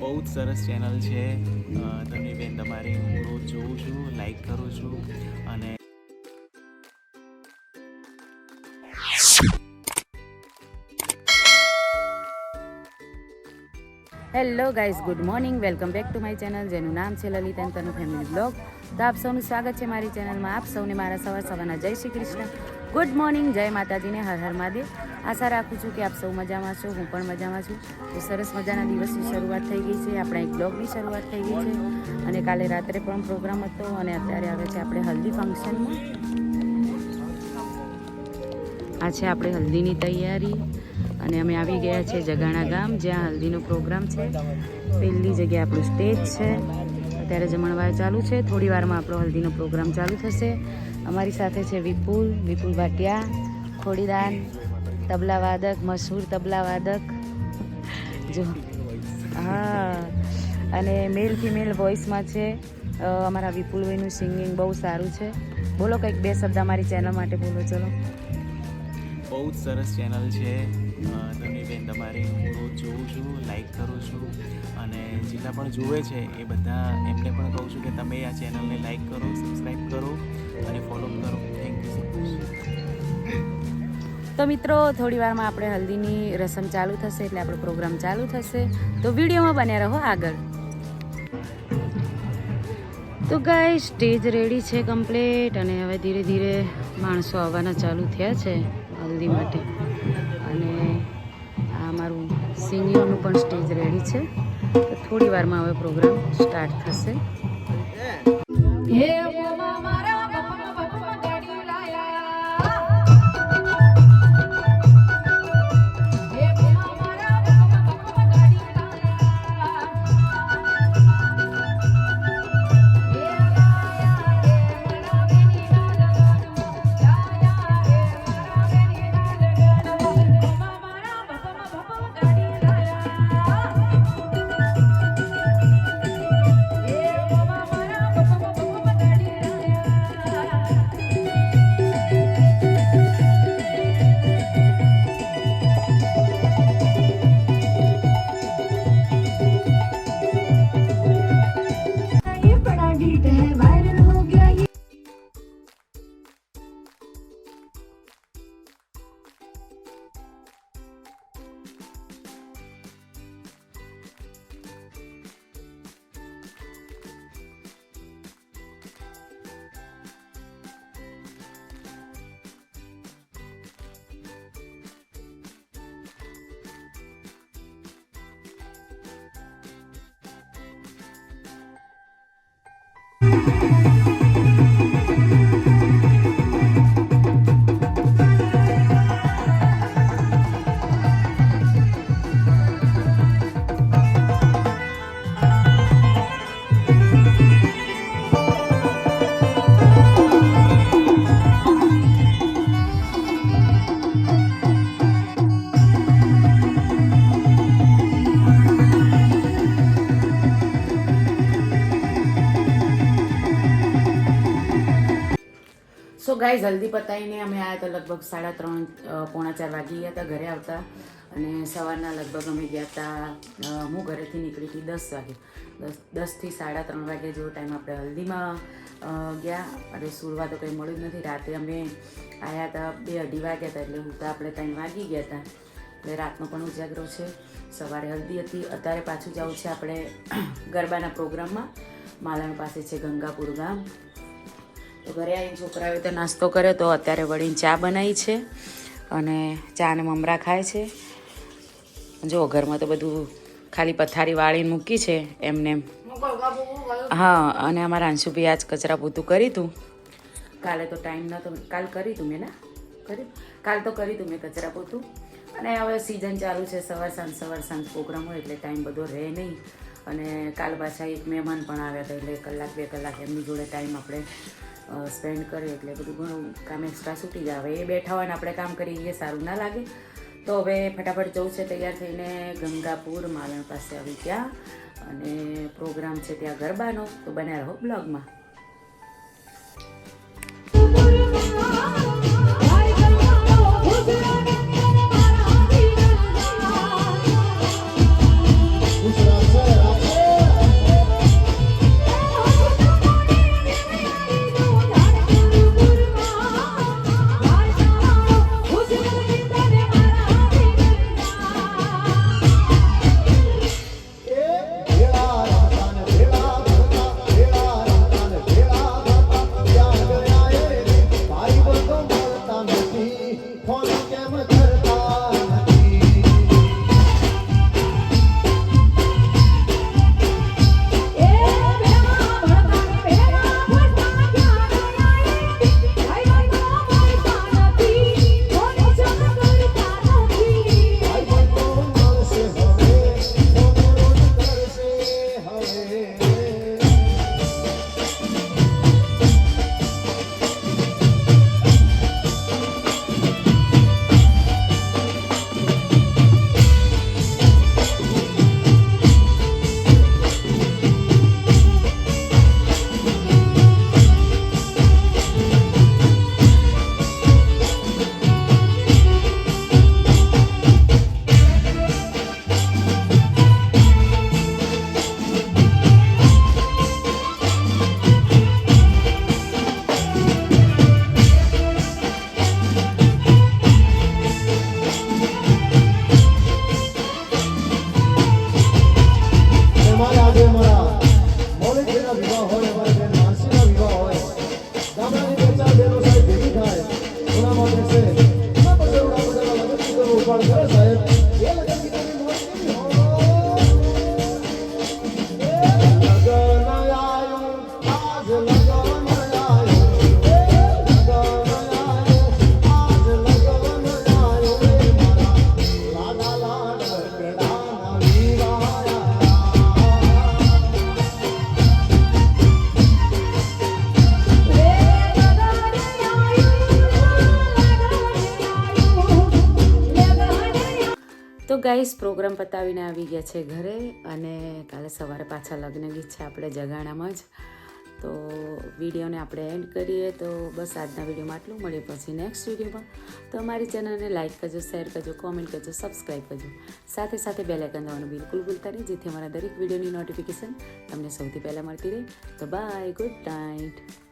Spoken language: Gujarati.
બહુ જ સરસ ચેનલ છે. તમે બેન, તમારી હું રોજ જોઉં છું લાઈક કરું છું અને hello guys good morning welcome back to my channel જેનું નામ છે Lalit and Tanu family vlog તો આપ સૌનું સ્વાગત છે મારી ચેનલમાં આપ સૌને મારા સવાર સવારના જય શ્રી કૃષ્ણ. ગુડ મોર્નિંગ જય માતાજીને, હર હર મહાદેવ. આશા રાખું છું કે આપ સૌ મજામાં છો, હું પણ મજામાં છું. તો સરસ મજાના દિવસની શરૂઆત થઈ ગઈ છે, આપણા એક બ્લોગની શરૂઆત થઈ ગઈ છે. અને કાલે રાત્રે પણ પ્રોગ્રામ હતો અને અત્યારે આવે છે આપણે હલ્દી ફંક્શનમાં આ છે આપણે હલ્દીની તૈયારી. અને અમે આવી ગયા છે જગાણા ગામ, જ્યાં હલ્દીનો પ્રોગ્રામ છે. પહેલી જગ્યાએ આપણું સ્ટેજ છે. અત્યારે જમણવાર ચાલુ છે. થોડી વારમાં આપણો હલ્દીનો પ્રોગ્રામ ચાલુ થશે. અમારી સાથે છે વિપુલ વિપુલ ભાટિયા, ખોડીદાન, તબલા વાદક, મશહૂર તબલા વાદક. જો, હા. અને મેલ ફિમેલ વોઇસમાં છે અમારા વિપુલભાઈનું સિંગિંગ બહુ સારું છે. બોલો કંઈક બે શબ્દ અમારી ચેનલ માટે બોલો, ચલો. બહુ જ સરસ ચેનલ છે. અ, બેન તમારી હું રોજ જોઉં છું લાઈક કરું છું અને જેટલા પણ જુએ છે એ બધા એમને પણ કહું છું કે તમે આ ચેનલને લાઈક કરો સબસ્ક્રાઈબ કરો અને ફોલો કરો. થેન્ક યુ સો મચ તો મિત્રો થોડી વારમાં આપણે હલ્દીની રસમ ચાલુ થશે એટલે આપણો પ્રોગ્રામ ચાલુ થશે. તો વિડીયોમાં બન્યા રહો આગળ. તો ગાય સ્ટેજ રેડી છે કમ્પ્લીટ અને હવે ધીરે ધીરે માણસો આવવાના ચાલુ થયા છે. હલ્દી માટે. અને આ મારું સિંગિંગનું પણ સ્ટેજ રેડી છે. થોડી વારમાં હવે પ્રોગ્રામ સ્ટાર્ટ થશે. ये સો ગાઈઝ હલ્દી પતાવીને અમે આવ્યા હતા લગભગ સાડા ત્રણ પોણા ચાર વાગી ગયા હતા ઘરે આવતા અને સવારના લગભગ અમે ગયા હતા હું ઘરેથી નીકળી હતી દસ વાગે. દસ, દસથી સાડા ત્રણ વાગે જેવો ટાઈમ આપણે હલ્દીમાં ગયા. અને સુરવા તો કંઈ મળ્યું જ નથી. રાતે અમે આવ્યા હતા બે અઢી વાગ્યા હતા એટલે હું તો આપણે ત્રણ વાગી ગયા હતા એટલે રાતનો પણ ઉજાગરો છે. સવારે હલ્દી હતી. અત્યારે પાછું જવું છે આપણે ગરબાના પ્રોગ્રામમાં. માલણ પાસે છે ગંગાપુર ગામ. તો ઘરે આવીને છોકરાઓએ તો નાસ્તો કર્યો તો અત્યારે વળીને ચા બનાવી છે અને ચા ને મમરા ખાય છે. જો, ઘરમાં તો બધું ખાલી પથારી વાળીને મૂકી છે એમને. હા, અને અમારા અંશુભાઈ આજ કચરા પોતું કરી હતું કાલે તો ટાઈમ નહોતો કાલ કરી તું મેં ના? કરી? કાલ તો કરી તું મેં કચરા પોતું અને હવે સિઝન ચાલુ છે, સવાર સાંજ સવાર સાંજ પ્રોગ્રામ હોય એટલે ટાઈમ બધો રહે નહીં. અને કાલ પાછા એક મહેમાન પણ આવ્યા હતા એટલે કલાક, બે કલાક એમની જોડે ટાઈમ આપણે સ્પેન્ડ કરીએ એટલે બધું ઘણું કામ એક્સ્ટ્રા છૂટી જાય. હવે એ બેઠા હોય ને આપણે કામ કરીએ એ સારું ના લાગે. તો હવે ફટાફટ જવું છે, તૈયાર થઈને ગંગાપુર માલણ પાસે આવી ત્યાં અને પ્રોગ્રામ છે ત્યાં ગરબાનો. તો બન્યા રહો બ્લોગમાં સાહેબ. તો ગાઈસ પ્રોગ્રામ પતાવીને આવી ગયા છે ઘરે અને કાલે સવારે પાછા લગ્ન ગીત છે આપણે જગાણામાં જ. તો વિડીયોને આપણે એન્ડ કરીએ તો બસ આજના વિડીયોમાં આટલું. મળીએ પછી નેક્સ્ટ વિડીયોમાં. તો અમારી ચેનલને લાઇક કરજો શેર કરજો કોમેન્ટ કરજો સબસ્ક્રાઈબ કરજો. સાથે સાથે બેલ આઇકન દવાનું બિલકુલ ભૂલતા નહીં, જેથી અમારા દરેક વિડીયોની નોટિફિકેશન તમને સૌથી પહેલાં મળતી રહે. તો બાય ગુડ નાઇટ